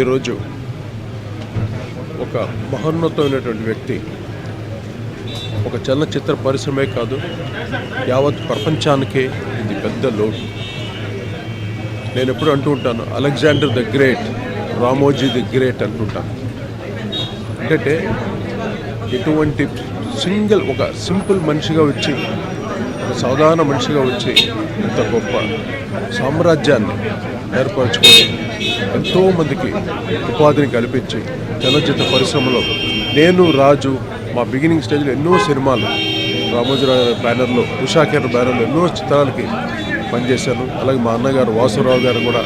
ఈరోజు ఒక మహోన్నతమైనటువంటి వ్యక్తి ఒక చలనచిత్ర పరిశ్రమే కాదు యావత్ ప్రపంచానికే ఇది పెద్ద లోటు. నేను ఎప్పుడు అంటూ ఉంటాను Alexander the great Ramoji the great అంటుంటాను. అంటే ఎటువంటి సింగిల్ ఒక సింపుల్ మనిషిగా వచ్చి ఒక సాధారణ మనిషిగా వచ్చి ఇంత గొప్ప సామ్రాజ్యాన్ని ఏర్పరచుకొని ఎంతోమందికి ఉపాధిని కల్పించి చలనచిత్ర పరిశ్రమలో నేను రాజు మా బిగినింగ్ స్టేజ్లో ఎన్నో సినిమాలు రామోజీరావు బ్యానర్లో ఉషాకేర్ బ్యానర్లో ఎన్నో చిత్రాలకి పనిచేశాను. అలాగే మా అన్నగారు వాసురావు గారు కూడా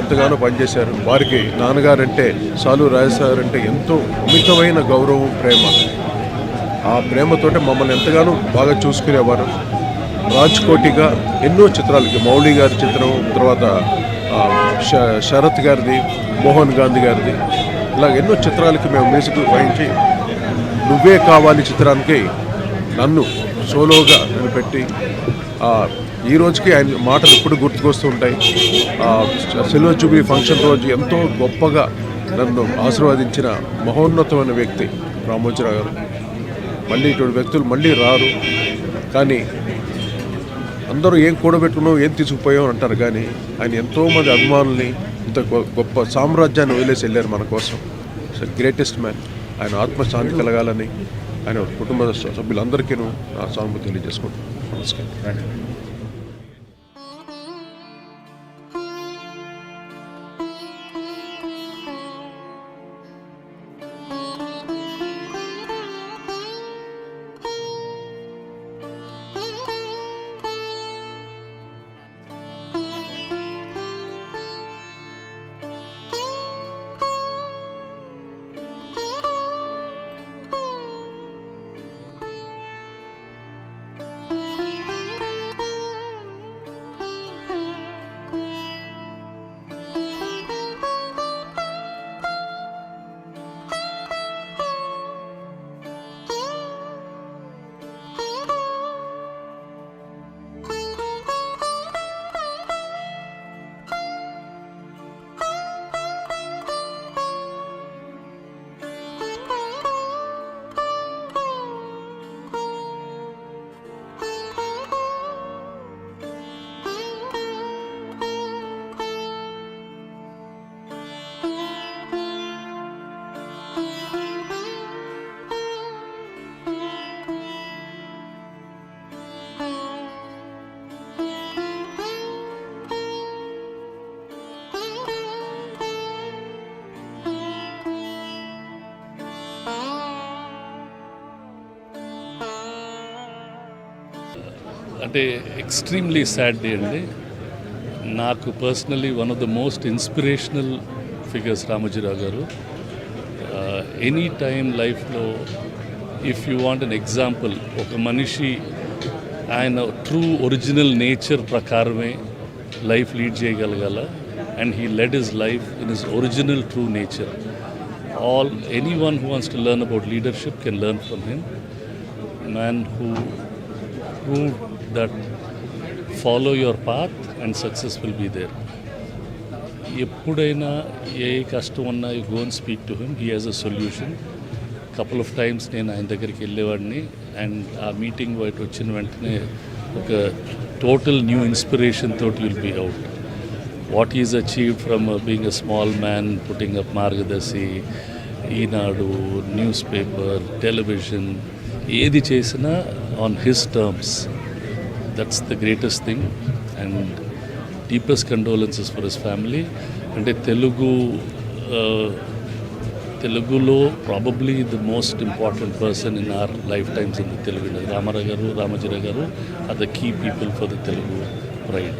ఎంతగానో పనిచేశారు. వారికి నాన్నగారంటే సాలు రాజేశ్వర అంటే ఎంతో అమితమైన గౌరవం ప్రేమ. ఆ ప్రేమతో మమ్మల్ని ఎంతగానో బాగా చూసుకునేవారు. రాజ్కోటిగా ఎన్నో చిత్రాలకి మౌళి గారి చిత్రం తర్వాత శరత్ గారిది మోహన్ గాంధీ గారిది ఇలా ఎన్నో చిత్రాలకి మేము మ్యూజిక్ వహించి నువ్వే కావాలి చిత్రానికి నన్ను సోలోగా నేను పెట్టి ఈ రోజుకి ఆయన మాటలు ఎప్పుడు గుర్తుకొస్తూ ఉంటాయి సిల్వర్ జూబ్లీ ఫంక్షన్ రోజు ఎంతో గొప్పగా నన్ను ఆశీర్వదించిన మహోన్నతమైన వ్యక్తి రామోజీరావు గారు. మళ్ళీ ఇటువంటి వ్యక్తులు మళ్ళీ రారు. కానీ అందరూ ఏం కూడబెట్టుకున్నావు ఏం తీసుకుపోయావు అంటారు. కానీ ఆయన ఎంతోమంది అభిమానుల్ని ఇంత గొ- గొప్ప సామ్రాజ్యాన్ని వదిలేసి వెళ్ళారు మన కోసం. గ్రేటెస్ట్ మ్యాన్ ఆయన ఆత్మశాంతి కలగాలని ఆయన కుటుంబ సభ్యులందరికీ నా సానుభూతి తెలియజేసుకుంటాను నమస్కారం. అంటే ఎక్స్ట్రీమ్లీ సాడ్ డే అండి. నాకు personally one of the most inspirational figures Ramoji Rao garu. Any time లైఫ్లో if you want an example ఒక మనిషి ఆయన ట్రూ ఒరిజినల్ నేచర్ ప్రకారమే life lead చేయగలగాల and he led his life in his original true nature all anyone who wants to learn about leadership can learn from him man who proved that follow your path and success will be there ఎప్పుడైనా ఏ కష్టం ఉన్నా you gonna speak to him he has a solution couple of times నేను ఆయన దగ్గరికి వెళ్ళేవాడిని and ఆ meeting బయట వచ్చిన వెంటనే ఒక టోటల్ న్యూ ఇన్స్పిరేషన్ తోటి will be out what is achieve from being a small man putting up Margadarsi Eenadu news paper television ఏది చేసినా on his terms that's the greatest thing and deepest condolences for his family అంటే తెలుగు తెలుగులో probably the most important person in our life times in the Telugu Rama Rao garu Ramoji Rao garu are the key people for the Telugu pride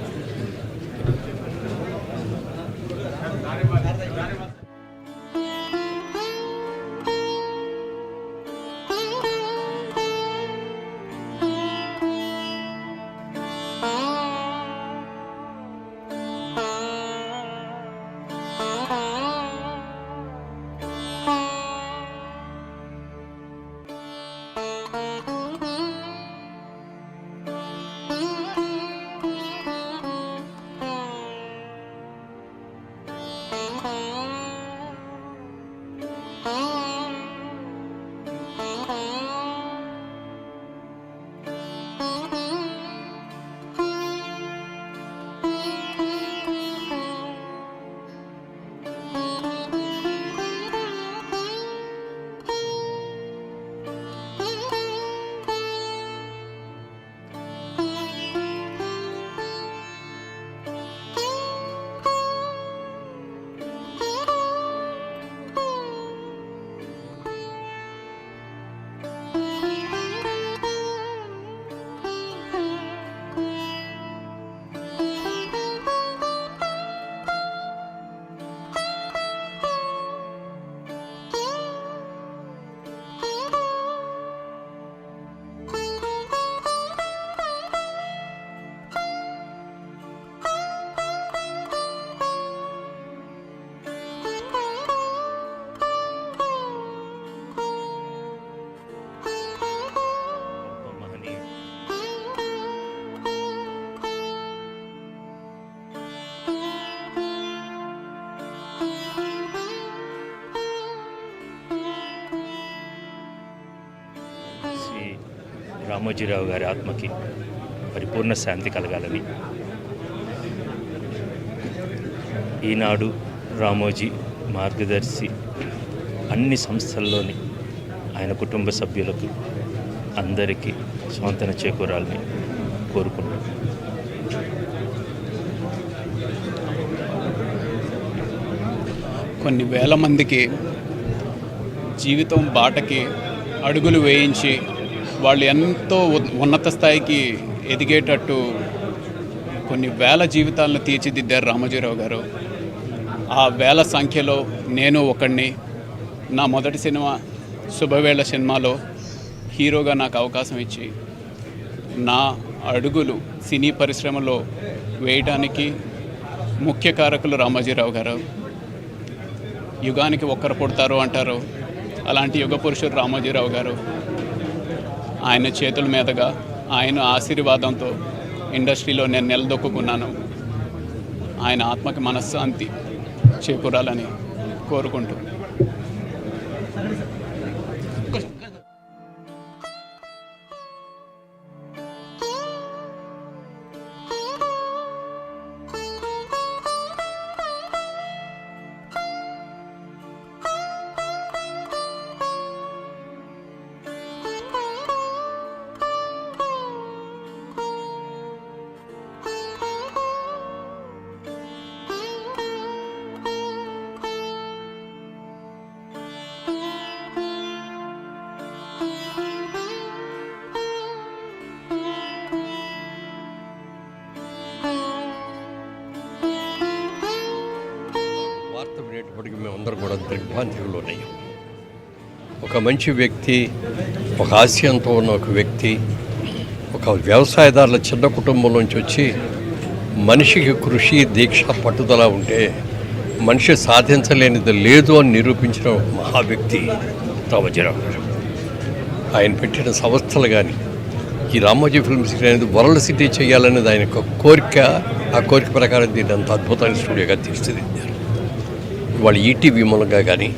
Ramoji Rao గారి ఆత్మకి పరిపూర్ణ శాంతి కలగాలని. ఈనాడు రామోజీ మార్గదర్శి అన్ని సంస్థల్లోని ఆయన కుటుంబ సభ్యులకు అందరికీ స్వాంతన చేకూరాలని కోరుకుంటున్నాను కొన్ని వేల మందికి జీవితం బాటకి అడుగులు వేయించి వాళ్ళు ఎంతో ఉన్నత స్థాయికి ఎదిగేటట్టు కొన్ని వేల జీవితాలను తీర్చిదిద్దారు రామోజీరావు గారు. ఆ వేల సంఖ్యలో నేను ఒకడిని నా మొదటి సినిమా శుభవేళ సినిమాలో హీరోగా నాకు అవకాశం ఇచ్చి నా అడుగులు సినీ పరిశ్రమలో వేయడానికి ముఖ్య కారకులు రామోజీరావు గారు. యుగానికి ఒక్కరు పుడతారు అంటారు. అలాంటి యుగ పురుషుడు రామోజీరావు గారు. ఆయన చేతుల మీదుగా ఆయన ఆశీర్వాదంతో ఇండస్ట్రీలో నేను నిలదొక్కున్నాను ఆయన ఆత్మకి మనశ్శాంతి చేకూరాలని కోరుకుంటూ కూడా ఉన్నాయి ఒక మంచి వ్యక్తి ఒక ఆశయంతో ఉన్న ఒక వ్యక్తి ఒక వ్యవసాయదారుల చిన్న కుటుంబం నుంచి వచ్చి మనిషికి కృషి దీక్ష పట్టుదల ఉంటే మనిషి సాధించలేనిది లేదు అని నిరూపించిన ఒక మహా వ్యక్తి రామోజీరావు గారు. ఆయన పెట్టిన సంస్థలు కానీ ఈ రామోజీ ఫిల్మ్ సిటీ అనేది వరల్డ్ సిటీ చేయాలనేది ఆయన కోరిక. ఆ కోరిక ప్రకారం దీన్ని అంత అద్భుతమైన స్టూడియోగా తీర్చిదిద్దారు. వాళ్ళు ఈటీవీ మూలంగా కానీ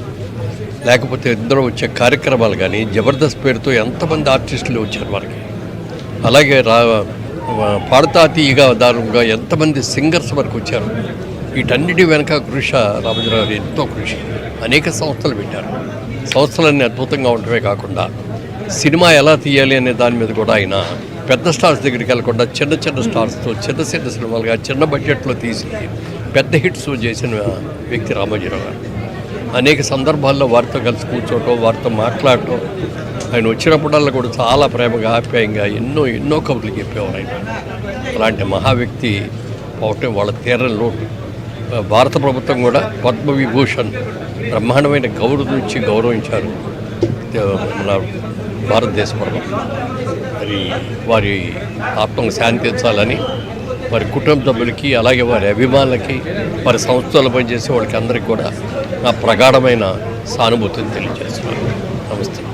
లేకపోతే ఇద్దరు వచ్చే కార్యక్రమాలు కానీ జబర్దస్త్ పేరుతో ఎంతమంది ఆర్టిస్టులు వచ్చారు మనకి అలాగే రా పాడతా తీయగా దారుణంగా ఎంతమంది సింగర్స్ వరకు వచ్చారు? వీటన్నిటి వెనక కృషి రామజరావు గారు ఎంతో కృషి. అనేక సంస్థలు పెట్టారు. సంస్థలన్నీ అద్భుతంగా ఉండటమే కాకుండా సినిమా ఎలా తీయాలి అనే దాని మీద కూడా ఆయన పెద్ద స్టార్స్ దగ్గరికి వెళ్ళకుండా చిన్న చిన్న స్టార్స్తో చిన్న చిన్న సినిమాలుగా చిన్న బడ్జెట్లో తీసి పెద్ద హిట్స్ చేసిన వ్యక్తి రామోజీరావు గారు. అనేక సందర్భాల్లో వారితో కలిసి కూర్చోవటం వారితో మాట్లాడటం. ఆయన వచ్చినప్పుడల్లా కూడా చాలా ప్రేమగా ఆప్యాయంగా ఎన్నో ఎన్నో కబుర్లు చెప్పేవారు ఆయన. అలాంటి మహా వ్యక్తి పోవటం వాళ్ళ తీరని లోటు. భారత ప్రభుత్వం కూడా పద్మవిభూషణ్ బ్రహ్మాండమైన గౌరవం ఇచ్చి గౌరవించారు. మన భారతదేశ ప్రభుత్వం మరి వారి ఆత్మకు శాంతించాలని వారి కుటుంబ సభ్యులకి అలాగే వారి అభిమానులకి వారి సంస్థలు పనిచేసే వాళ్ళకి అందరికీ కూడా నా ప్రగాఢమైన సానుభూతిని తెలియజేస్తున్నాను. నమస్తే.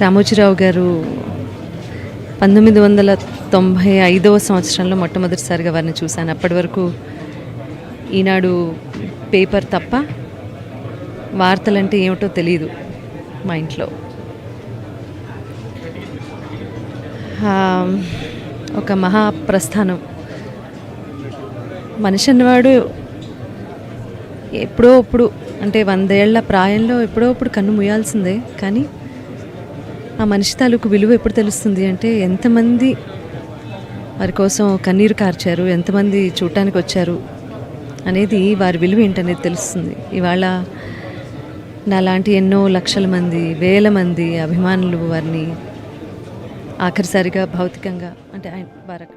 రామోజీరావు గారు పంతొమ్మిది వందల తొంభై ఐదవ సంవత్సరంలో మొట్టమొదటిసారిగా వారిని చూశాను. అప్పటి వరకు ఈనాడు పేపర్ తప్ప వార్తలంటే ఏమిటో తెలియదు మా ఇంట్లో. ఒక మహా ప్రస్థానం మనిషి అన్నవాడు ఎప్పుడో అప్పుడు అంటే వందేళ్ళ ప్రాయంలో ఎప్పుడో అప్పుడు కన్ను ముయాల్సిందే కానీ ఆ మనిషి తాలూకు విలువ ఎప్పుడు తెలుస్తుంది అంటే ఎంతమంది వారి కోసం కన్నీరు కార్చారు ఎంతమంది చూడటానికి వచ్చారు అనేది వారి విలువ ఏంటనేది తెలుస్తుంది. ఇవాళ నాలాంటి ఎన్నో లక్షల మంది వేల మంది అభిమానులు వారిని ఆఖరిసారిగా భౌతికంగా అంటే ఆయన వారు అక్కడ